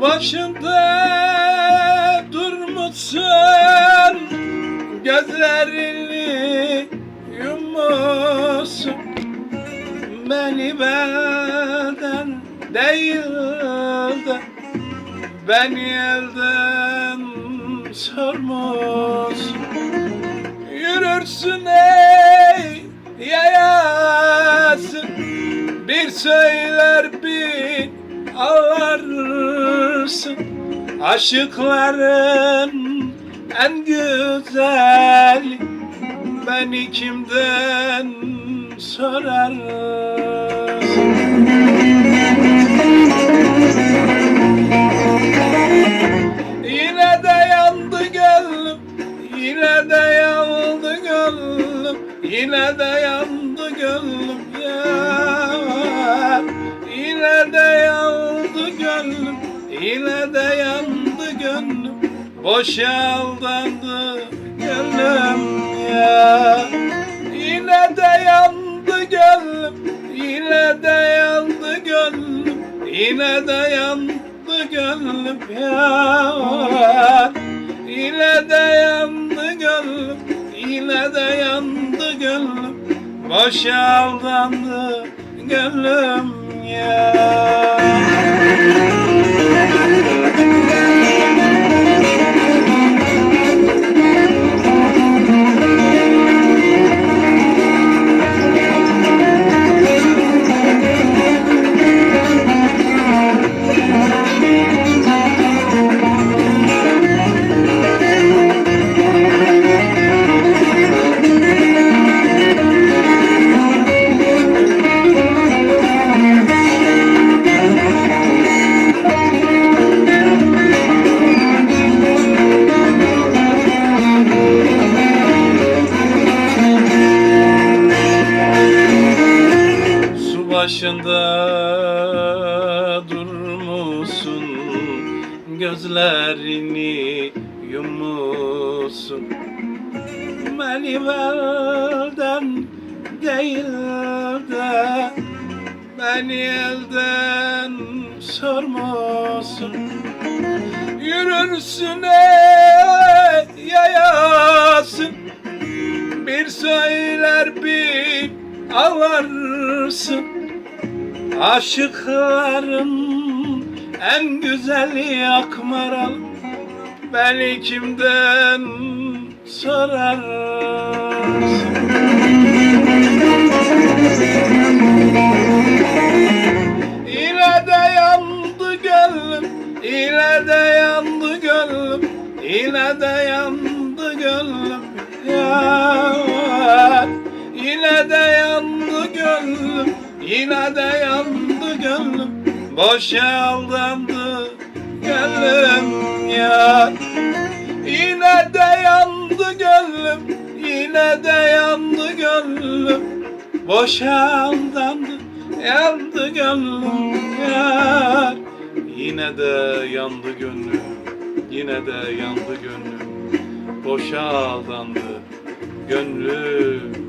Başında durmuşsun Gözlerini yummuşsun Beni benden değil de Beni elden sormuşsun. Yürürsün ey yayasın. Bir söyler bin ağlar ağlarsın Aşıkların en güzeli Beni kimden sorarsın Yine de yandı gönlüm Yine de yandı gönlüm Yine de yandı Yine de yandı gönlüm Boşa aldandı gönlüm ya. Yine de yandı gönlüm Yine de yandı gönlüm Yine de yandı gönlüm ya. Yine de yandı gönlüm Yine de yandı gönlüm Boşa aldandı gönlüm ya başında durmuşsun Gözlerini yummuşsun Beni belden değil de Beni elden sormuşsun. Yürürsün ey yayasın bir söyler bir ağlarsın Aşıkların en güzeli akmaral Beni kimden sorarsın? Yine de yandı gönlüm Yine de yandı gönlüm Yine de yandı Yine de yandı gönlüm Boşa aldandı gönlüm ya. Yine de yandı gönlüm Yine de yandı gönlüm Boşa aldandı yandı gönlüm ya. Yine de yandı gönlüm Yine de yandı gönlüm Boşa aldandı gönlüm